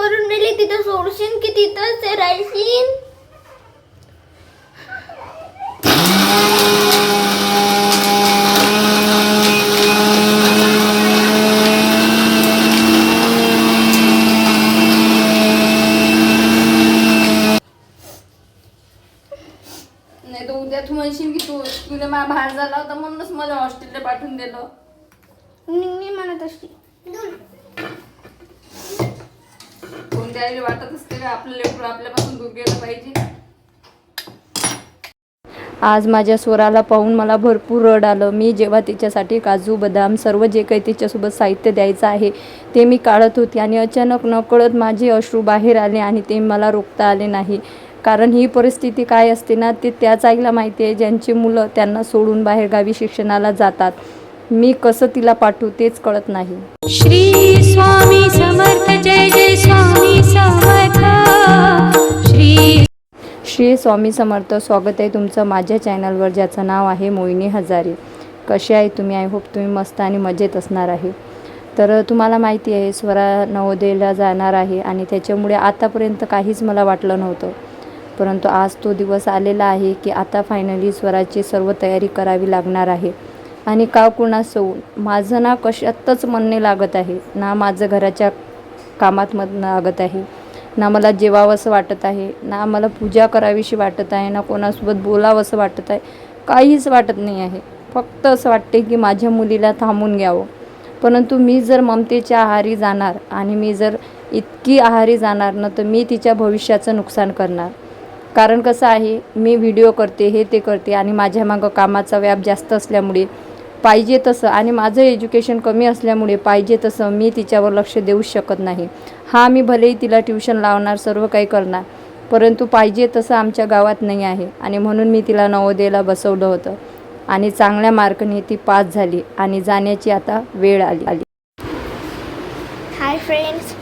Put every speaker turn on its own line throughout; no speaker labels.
करून दिली तिथं सोडशील की तिथंच ते राहशील
नाही तर उद्या तू म्हणशील की तू तुला माझ्या बाहेर झाला होता म्हणूनच मला हॉस्टेलला पाठवून दिलं.
मी म्हणत असते.
कोणत्या आईला वाटत असते का आपलं लेकरू आपल्यापासून दूर गेलं पाहिजे. आज माझ्या स्वराला पाहून मला भरपूर रड आलं. मी जेव्हा तिच्यासाठी काजू बदाम सर्व जे काही तिच्यासोबत साहित्य द्यायचं आहे ते मी काढत होती आणि अचानक नकळत माझे अश्रू बाहेर आले आणि ते मला रोखता आले नाही. कारण ही परिस्थिती काय असते ना ते त्याच आईला माहिती आहे ज्यांची मुलं त्यांना सोडून बाहेरगावी शिक्षणाला जातात. मी कसं तिला पाठवू तेच कळत नाही.
श्री स्वामी समर्थ जय जय स्वामी समर्थ श्री
श्री स्वामी समर्थ स्वागत आहे तुमचं माझ्या चॅनलवर ज्याचं नाव आहे मोहिनी हजारे. कसे आहे तुम्ही? आय होप तुम्ही मस्त आणि मजेत असणार आहे. तर तुम्हाला माहिती आहे स्वरा नवोदयला जाणार आहे आणि त्याच्यामुळे आतापर्यंत काहीच मला वाटलं नव्हतं. परंतु आज तो दिवस आलेला आहे की आता फायनली स्वराची सर्व तयारी करावी लागणार आहे. आणि का कुणास माझं ना कशातच म्हणणे लागत आहे. ना माझं घराच्या कामात मधनं लागत आहे. ना मला जेवावंसं वाटत आहे ना मला पूजा करावीशी वाटत आहे ना कोणासोबत बोलावंसं वाटत आहे. काहीच वाटत नाही आहे. फक्त असं वाटते की माझ्या मुलीला थांबून घ्यावं. परंतु मी जर ममतेच्या आहारी जाणार आणि मी जर इतकी आहारी जाणार ना तर मी तिच्या भविष्याचं नुकसान करणार. कारण कसं आहे मी व्हिडिओ करते हे ते करते आणि माझ्या मागं कामाचा व्याप जास्त असल्यामुळे पाहिजे तसं आणि माझं एज्युकेशन कमी असल्यामुळे पाहिजे तसं मी तिच्यावर लक्ष देऊ शकत नाही. हा मी भलेही तिला ट्युशन लावणार सर्व काही करणार परंतु पाहिजे तसं आमच्या गावात नाही आहे आणि म्हणून मी तिला नवोदयला बसवलं होतं आणि चांगल्या मार्कने ती पास झाली आणि जाण्याची आता वेळ आली. आली
हाय फ्रेंड्स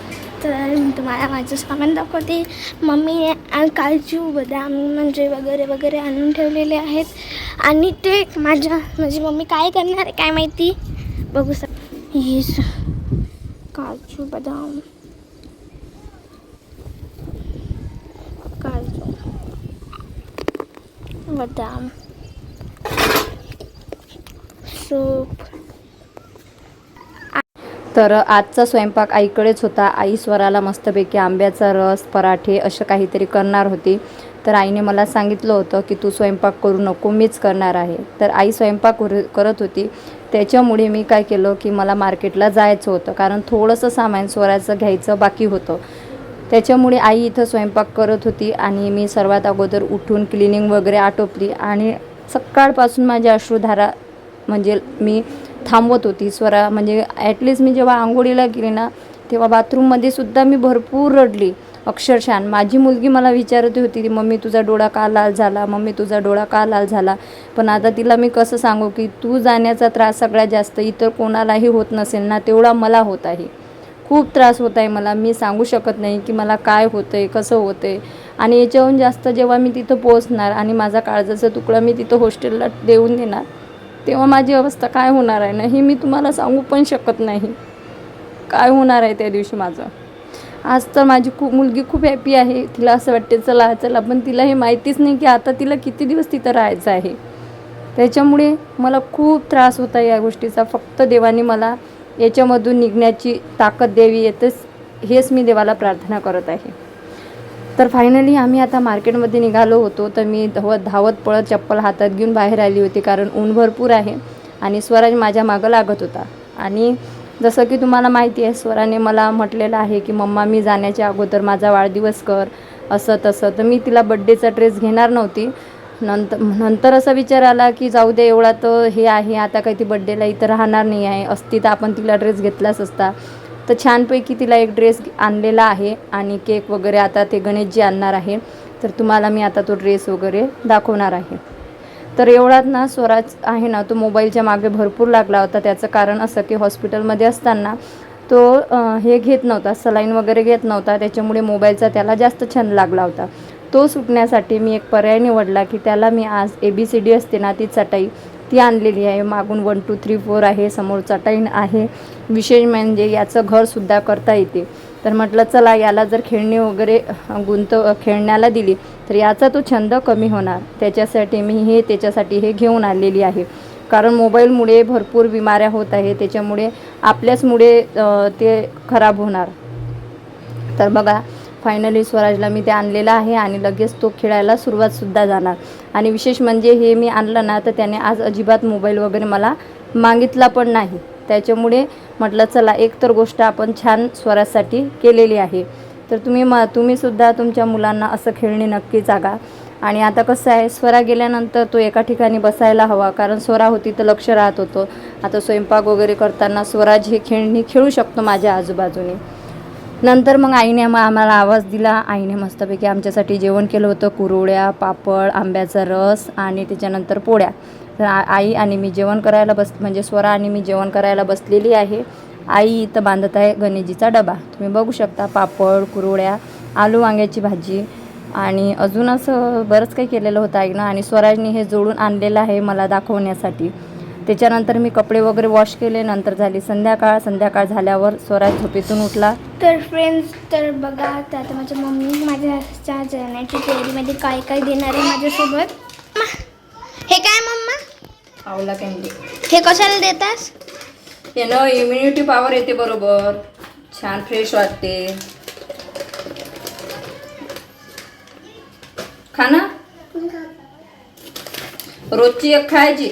तर मला माझं सामान दाखवते. मम्मी काजू बदाम म्हणजे वगैरे वगैरे आणून ठेवलेले आहेत. आणि ते माझ्या माझी मम्मी काय करणार आहे काय माहिती? बघू सक हे काजू बदाम. काजू बदाम. सूप.
तर आजचा स्वयंपाक आईकडेच होता. आई स्वराला मस्तपैकी आंब्याचा रस पराठे असं काहीतरी करणार होती. तर आईने मला सांगितलं होतं की तू स्वयंपाक करू नको मीच करणार आहे. तर आई स्वयंपाक करत होती. त्याच्यामुळे मी काय केलं की मला मार्केटला जायचं होतं. कारण थोडंसं सामान स्वराचं घ्यायचं बाकी होतं. त्याच्यामुळे आई इथं स्वयंपाक करत होती आणि मी सर्वात अगोदर उठून क्लिनिंग वगैरे आटोपली. आणि सकाळपासून माझ्या अश्रुधारा म्हणजे मी थांबवत होती. स्वरा म्हणजे ॲटलिस्ट मी जेव्हा आंघोळीला गेली ना तेव्हा बाथरूममध्ये सुद्धा मी भरपूर रडली. अक्षरशः. माझी मुलगी मला विचारत होती की मम्मी तुझा डोळा का लाल झाला? मम्मी तुझा डोळा का लाल झाला? पण आता तिला मी कसं सांगू की तू जाण्याचा त्रास सगळ्यात जास्त इतर कोणालाही होत नसेल ना तेवढा मला होत आहे. खूप त्रास होत आहे मला. मी सांगू शकत नाही की मला काय होतं आहे कसं होतं आहे आणि याच्याहून जास्त जेव्हा मी तिथं पोहोचणार आणि माझा काळजाचा तुकडा मी तिथं हॉस्टेलला देऊन देणार तेव्हा माझी अवस्था काय होणार आहे ना हे मी तुम्हाला सांगू पण शकत नाही. काय होणार आहे त्या दिवशी माझं? आज तर माझी खूप मुलगी खूप हॅपी आहे. तिला असं वाटते चला चला. पण तिला हे माहितीच नाही की आता तिला किती दिवस तिथं राहायचं आहे. त्याच्यामुळे मला खूप त्रास होता या गोष्टीचा. फक्त देवाने मला याच्यामधून निघण्याची ताकद द्यावी येतच हेच मी देवाला प्रार्थना करत आहे. तर फायनली आम्ही आता मार्केटमध्ये निघालो होतो. तर मी धावत धावत पळत चप्पल हातात घेऊन बाहेर आली होती कारण ऊन भरपूर आहे आणि स्वराज माझ्या मागं लागत होता. आणि जसं की तुम्हाला माहिती आहे स्वराने मला म्हटलेलं आहे की मम्मा मी जाण्याच्या अगोदर माझा वाढदिवस कर असं तसं. तर मी तिला बड्डेचा ड्रेस घेणार नव्हती. नंतर नंतर असा विचार आला की जाऊ दे एवढा तर हे आहे आता काही ती बड्डेला इथं राहणार नाही आहे. असती तर आपण तिला ड्रेस घेतलाच असता. तर छानपैकी तिला एक ड्रेस आणलेला आहे आणि केक वगैरे आता ते गणेशजी आणणार आहे. तर तुम्हाला मी आता तो ड्रेस वगैरे दाखवणार आहे. तर एवढाच ना स्वराज आहे ना तो मोबाईलच्या मागे भरपूर लागला होता. त्याचं कारण असं की हॉस्पिटलमध्ये असताना तो हे घेत नव्हता सलाईन वगैरे घेत नव्हता. त्याच्यामुळे मोबाईलचा त्याला जास्त छंद लागला होता. तो सुटण्यासाठी मी एक पर्याय निवडला की त्याला मी आज ए बी सी डी असते ना ती चटाई ती आणलेली आहे. मागून वन टू थ्री फोर आहे. समोर चटाईन आहे. विशेष म्हणजे याचं घरसुद्धा करता येते. तर म्हटलं चला याला जर खेळणी वगैरे गुंत खेळण्याला दिली तर याचा तो छंद कमी होणार. त्याच्यासाठी मी हे त्याच्यासाठी हे घेऊन आलेली आहे. कारण मोबाईलमुळे भरपूर बिमाऱ्या होत आहे त्याच्यामुळे आपल्याचमुळे ते खराब होणार. तर बघा फायनली स्वराजला मी ते आणलेलं आहे आणि लगेच तो खेळायला सुरुवातसुद्धा जाणार. आणि विशेष म्हणजे हे मी आणलं ना तर त्याने आज अजिबात मोबाईल वगैरे मला मागितला पण नाही. त्याच्यामुळे म्हटलं चला एक तर गोष्ट आपण छान स्वराजसाठी केलेली आहे. तर तुम्ही म तुम्हीसुद्धा तुमच्या मुलांना असं खेळणे नक्की जागा. आणि आता कसं आहे स्वरा गेल्यानंतर तो एका ठिकाणी बसायला हवा कारण स्वरा होती तर लक्ष राहत होतं. आता स्वयंपाक वगैरे करताना स्वराज हे खेळणी खेळू शकतो माझ्या आजूबाजूने. नंतर मग आईने मग आम्हाला आवाज दिला. आईने मस्तपैकी आमच्यासाठी जेवण केलं होतं. कुरवड्या पापड आंब्याचा रस आणि त्याच्यानंतर पोळ्या. तर आई आणि मी जेवण करायला बस म्हणजे स्वरा आणि मी जेवण करायला बसलेली आहे. आई इथं बांधत आहे गणेशजीचा डबा. तुम्ही बघू शकता पापड कुरवड्या आलू वांग्याची भाजी आणि अजून असं बरंच काही केलेलं होतं आईनं आणि स्वराजने हे जोडून आणलेलं आहे मला दाखवण्यासाठी. त्याच्यानंतर मी कपडे वगैरे वॉश केले नंतर झाली संध्याकाळ. संध्याकाळ झाल्यावर स्वराज झोपेतून उठला.
तर फ्रेंड्स तर बघा तर आता माझ्या मम्मी माझ्या जेवणाची तयारीमध्ये काय काय देणार आहे माझ्यासोबत? हे काय मम्मा?
आवला कॅन्डी
हे कशाला देतास?
यानं इम्युनिटी पॉवर येते बरोबर. छान फ्रेश वाटते. खा ना. रोजची एक खायची.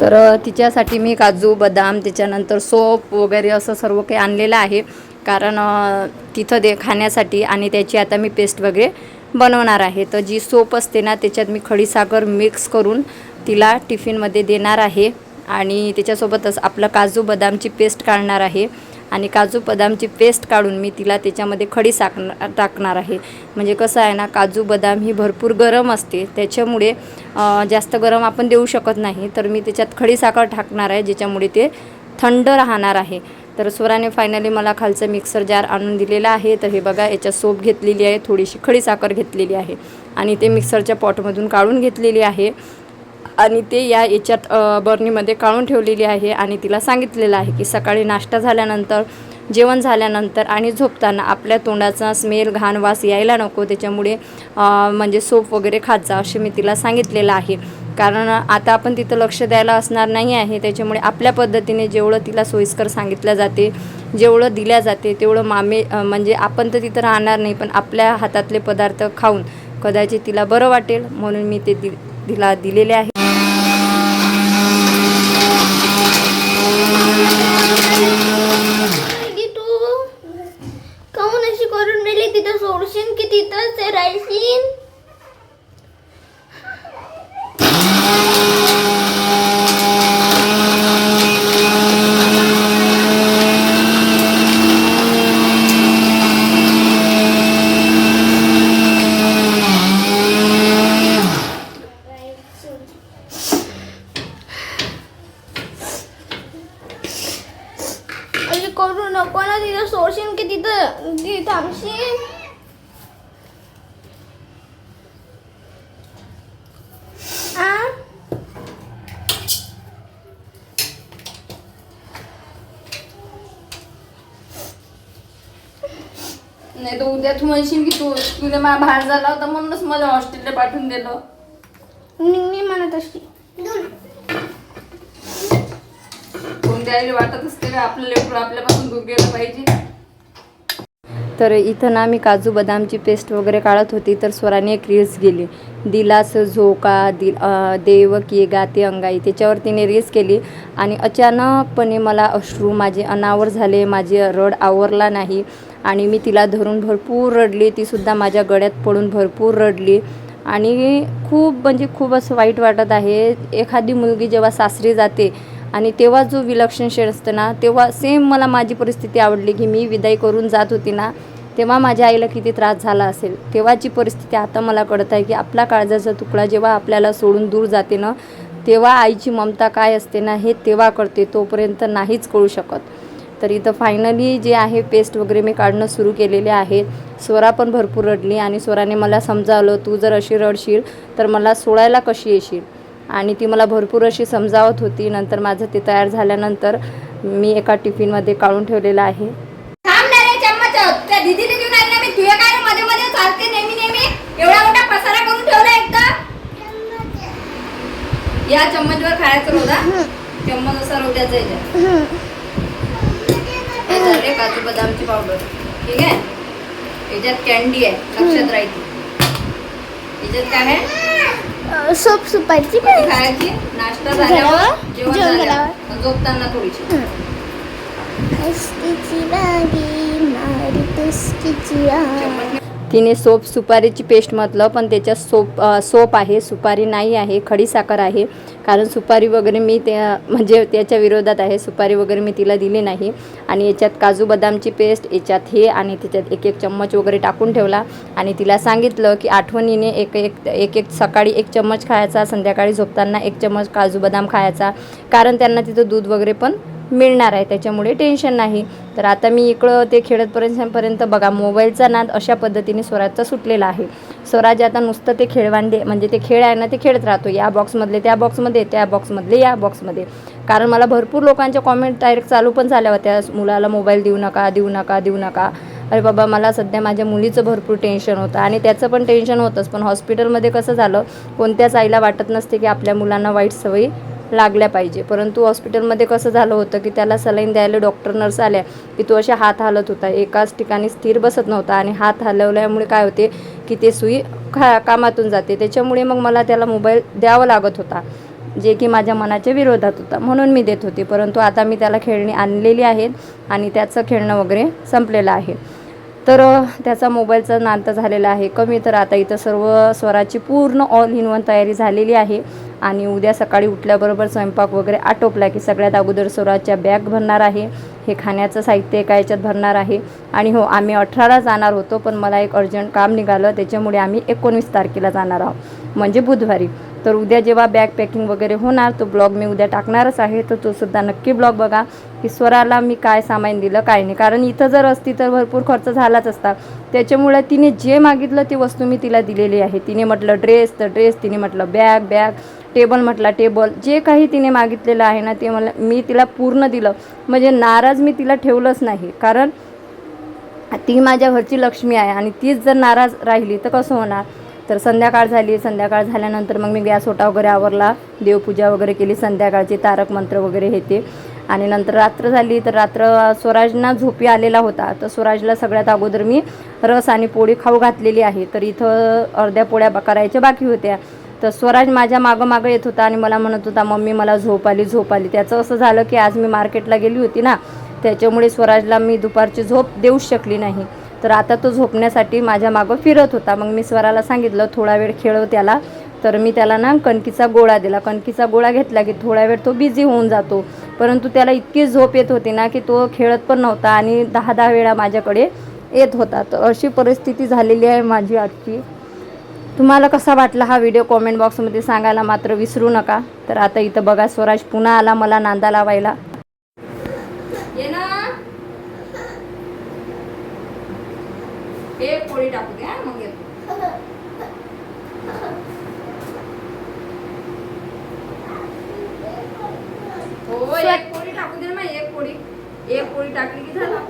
तर तिच्यासाठी मी काजू बदाम त्याच्यानंतर सोप वगैरे असं सर्व काही आणलेलं आहे. कारण तिथं दे खाण्यासाठी आणि त्याची आता मी पेस्ट वगैरे बनवणार आहे. तर जी सोप असते ना त्याच्यात मी खडीसाखर मिक्स करून तिला टिफिनमध्ये देणार आहे. आणि त्याच्यासोबतच आपलं काजू बदामची पेस्ट काढणार आहे. आणि काजू बदामची पेस्ट काढून मी तिला त्याच्यामध्ये खडी साकणार टाकणार आहे. म्हणजे कसं आहे ना काजू बदाम ही भरपूर गरम असते. त्याच्यामुळे जास्त गरम आपण देऊ शकत नाही. तर मी त्याच्यात खडी साखर टाकणार आहे ज्याच्यामुळे ते थंड राहणार आहे. तर स्वराने फायनली मला खालचं मिक्सर जार आणून दिलेलं आहे. तर हे बघा याच्यात सोप घेतलेली आहे थोडीशी खडी साखर घेतलेली आहे. आणि ते मिक्सरच्या पॉटमधून काढून घेतलेली आहे. आणि ते या याच्यात बर्नीमध्ये काढून ठेवलेली आहे आणि तिला सांगितलेलं आहे की सकाळी नाश्ता झाल्यानंतर जेवण झाल्यानंतर आणि झोपताना आपल्या तोंडाचा स्मेल घाण वास यायला नको. त्याच्यामुळे म्हणजे सोप वगैरे खात जा असे मी तिला सांगितलेलं आहे. कारण आता आपण तिथं लक्ष द्यायला असणार नाही आहे. त्याच्यामुळे आपल्या पद्धतीने जेवढं तिला सोयीस्कर सांगितलं जाते जेवढं दिल्या जाते तेवढं मामे म्हणजे आपण तर तिथं राहणार नाही पण आपल्या हातातले पदार्थ खाऊन कदाचित तिला बरं वाटेल म्हणून मी ते दि तिला दिलेले आहे
दीदी तू काहून अशी करून नेली तिथं सोडशील की तिथंच राहशील अशी करू नको ना तिथं सोडशील की तिथं? ती थांबशील? आ?
नाही तर उद्या तू म्हणशील की तू तुला मला बाहेर झाला होता म्हणूनच मला हॉस्टेलला पाठवून दिलं.
निघणी म्हणत अशी
कोणत्या वाटत असते का आपलं लेकरू आपल्यापासून दूर गेलं पाहिजे. तर इथं ना मी काजू बदामची पेस्ट वगैरे काढत होती तर स्वराने एक रील्स गेली. दिलास झोका दिल देव की गाते अंगाई त्याच्यावर तिने रील्स केली. आणि अचानकपणे मला अश्रू माझे अनावर झाले माझे रड आवरला नाही. आणि मी तिला धरून भरपूर रडली तीसुद्धा माझ्या गळ्यात पडून भरपूर रडली. आणि खूप म्हणजे खूप असं वाईट वाटत आहे. एखादी मुलगी जेव्हा सासरी जाते आणि तेव्हा जो विलक्षण शेड असतं ना तेव्हा सेम मला माझी परिस्थिती आवडली की मी विदाई करून जात होती ना तेव्हा माझ्या आईला किती त्रास झाला असेल. तेव्हाची परिस्थिती आता मला कळत आहे की आपला काळजाचा तुकडा जेव्हा आपल्याला सोडून दूर जाते ना तेव्हा आईची ममता काय असते ना हे तेव्हा कळते तोपर्यंत नाहीच कळू शकत. तर इथं फायनली जे आहे पेस्ट वगैरे मी काढणं सुरू केलेले आहे. स्वरा पण भरपूर रडली आणि स्वराने मला समजावलं तू जर अशी रडशील तर मला सोडायला कशी येशील? आणि ती मला भरपूर अशी समजावत होती. नंतर माझं ते तयार झाल्यानंतर मी एका टिफिनमध्ये काढून ठेवलेलं आहे. या चम्मचवर खायचं रोजा चम्मच असा रोजाचा याच्यात काजू बदामची पावडर. ठीक आहे? याच्यात कॅन्डी आहे. लक्षात राहायची याच्यात काय आहे?
सोप सुपारीची
कधी खायची नाश्ता झाल्यावर
झाल्यावर,
जेवण
जेवण
झाल्यावर झोपताना थोडीशी.
मारी.
चम्मच तिने सोप सुपारीची पेस्ट म्हटलं पण त्याच्यात सोप सोप आहे सुपारी नाही आहे खडीसाखर आहे. कारण सुपारी वगैरे मी त्या म्हणजे त्याच्या विरोधात आहे सुपारी वगैरे मी तिला दिली नाही. आणि याच्यात काजू बदामची पेस्ट याच्यात हे आणि त्याच्यात एक एक चम्मच वगैरे टाकून ठेवला. आणि तिला सांगितलं की आठवणीने एक एक एक एक सकाळी एक चम्मच खायचा संध्याकाळी झोपताना एक चम्मच काजू बदाम खायचा. कारण त्यांना तिथं दूध वगैरे पण मिळणार आहे त्याच्यामुळे टेन्शन नाही. तर आता मी इकडं ते खेळतपर्यंतपर्यंत बघा मोबाईलचा नाद अशा पद्धतीने स्वराजचा सुटलेला आहे. स्वराज आता नुसतं ते खेळवांडे म्हणजे ते खेळ आहे ना ते खेळत राहतो. या बॉक्समधले त्या बॉक्समध्ये त्या बॉक्समधले या बॉक्समध्ये कारण मला भरपूर लोकांच्या कॉमेंट डायरेक्ट चालू पण झाल्या होत्या. मुलाला मोबाईल देऊ नका देऊ नका देऊ नका. अरे बाबा मला सध्या माझ्या मुलीचं भरपूर टेन्शन होतं आणि त्याचं पण टेन्शन होतंच. पण हॉस्पिटलमध्ये कसं झालं कोणत्याच आईला वाटत नसते की आपल्या मुलांना वाईट सवयी लागल्या पाहिजे. परंतु हॉस्पिटलमध्ये कसं झालं होतं की त्याला सलाईन द्यायला डॉक्टर नर्स आल्या की तो असे हात हालत होता. एकाच ठिकाणी स्थिर बसत नव्हता आणि हात हलवल्यामुळे काय होते की ते सुई खा कामातून जाते. त्याच्यामुळे मग मला त्याला मोबाईल द्यावा लागत होता जे की माझ्या मनाच्या विरोधात होता म्हणून मी देत होते. परंतु आता मी त्याला खेळणी आणलेली आहेत आणि त्याचं खेळणं वगैरे संपलेलं आहे. तर त्याचा मोबाईलचा नांत झालेला आहे. कमी तर आता इथं सर्व स्वराची पूर्ण ऑल इन वन तयारी झालेली आहे. आणि उद्या सकाळी उठल्याबरोबर स्वयंपाक वगैरे आटोपला की सगळ्यात अगोदर स्वराच्या बॅग भरणार आहे हे खाण्याचं साहित्य एका याच्यात भरणार आहे. आणि हो आम्ही अठराला जाणार होतो पण मला एक अर्जंट काम निघालं त्याच्यामुळे आम्ही एकोणवीस तारखेला जाणार आहोत म्हणजे बुधवारी. तर उद्या जेव्हा बॅग पॅकिंग वगैरे होणार तो ब्लॉग मी उद्या टाकणारच आहे तर तो सुद्धा नक्की ब्लॉग बघा की स्वराला मी काय सामान दिलं काय नाही. कारण इथं जर असती तर भरपूर खर्च झालाच असता. त्याच्यामुळे तिने जे मागितलं ती वस्तू मी तिला दिलेली आहे. तिने म्हटलं ड्रेस तर ड्रेस तिने म्हटलं बॅग बॅग. टेबल म्हटला टेबल. जे काही तिने मागितलेलं आहे ना ते मला मी तिला पूर्ण दिलं. म्हणजे नाराज मी तिला ठेवलंच नाही. कारण ती माझ्या घरची लक्ष्मी आहे आणि तीच जर नाराज राहिली तर कसं होणार? तर संध्याकाळ झाली. संध्याकाळ झाल्यानंतर मग मी गॅस ओटा वगैरे आवरला. देवपूजा वगैरे केली. संध्याकाळची तारक मंत्र वगैरे हे ते. आणि नंतर रात्र झाली तर रात्र स्वराजना झोपी आलेला होता. तर स्वराजला सगळ्यात अगोदर मी रस आणि पोळी खाऊ घातलेली आहे. तर इथं अर्ध्या पोळ्या करायच्या बाकी होत्या. तर स्वराज माझ्या मागं मागं येत होता आणि मला म्हणत होता मम्मी मला झोप आली झोप आली. त्याचं असं झालं की आज मी मार्केटला गेली होती ना त्याच्यामुळे स्वराजला मी दुपारची झोप देऊच शकली नाही. तर आता तो झोपण्यासाठी माझ्या मागं फिरत होता. मग मी स्वराला सांगितलं थोडा वेळ खेळव त्याला. तर मी त्याला ना कणकीचा गोळा दिला. कणकीचा गोळा घेतला की थोडा वेळ तो बिझी होऊन जातो. परंतु त्याला इतकी झोप येत होती ना की तो खेळत पण नव्हता आणि दहा दहा वेळा माझ्याकडे येत होता. तर अशी परिस्थिती झालेली आहे माझी आजची. तुम्हाला कसा वाटला हा व्हिडिओ कॉमेंट बॉक्समध्ये सांगायला मात्र विसरू नका. तर आता इथं बघा स्वराज पुन्हा आला मला नांदा लावायला. ये ना. एक पोळी टाकू द्या मग येतो हो एक पोळी टाकू दे ना एक पोळी. एक पोळी टाकली की झाला.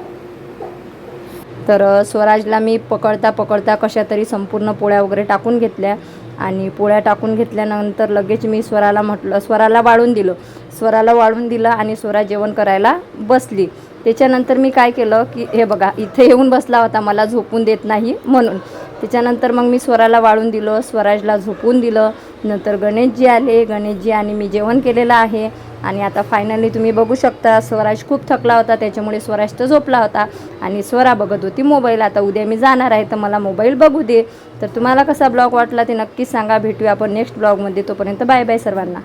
तर स्वराजला मी पकडता पकडता कशा तरी संपूर्ण पोळ्या वगैरे टाकून घेतल्या. आणि पोळ्या टाकून घेतल्यानंतर लगेच मी स्वराला म्हटलं स्वराला वाळून दिलं. स्वराला वाळून दिलं आणि स्वरा जेवण करायला बसली. त्याच्यानंतर मी काय केलं की हे बघा इथे येऊन बसला होता मला झोपून देत नाही म्हणून. त्याच्यानंतर मग मी स्वराला वाळून दिलं स्वराजला झोपून दिलं. नंतर गणेशजी आले. गणेशजी आणि मी जेवण केलेलं आहे. आणि आता फायनली तुम्ही बघू शकता स्वराज खूप थकला होता त्याच्यामुळे स्वराज तर झोपला होता. आणि स्वरा बघत होती मोबाईल आता उद्या मी जाणार आहे तर मला मोबाईल बघू दे. तर तुम्हाला कसा ब्लॉग वाटला ते नक्कीच सांगा. भेटूया आपण नेक्स्ट ब्लॉगमध्ये तोपर्यंत बाय बाय सर्वांना.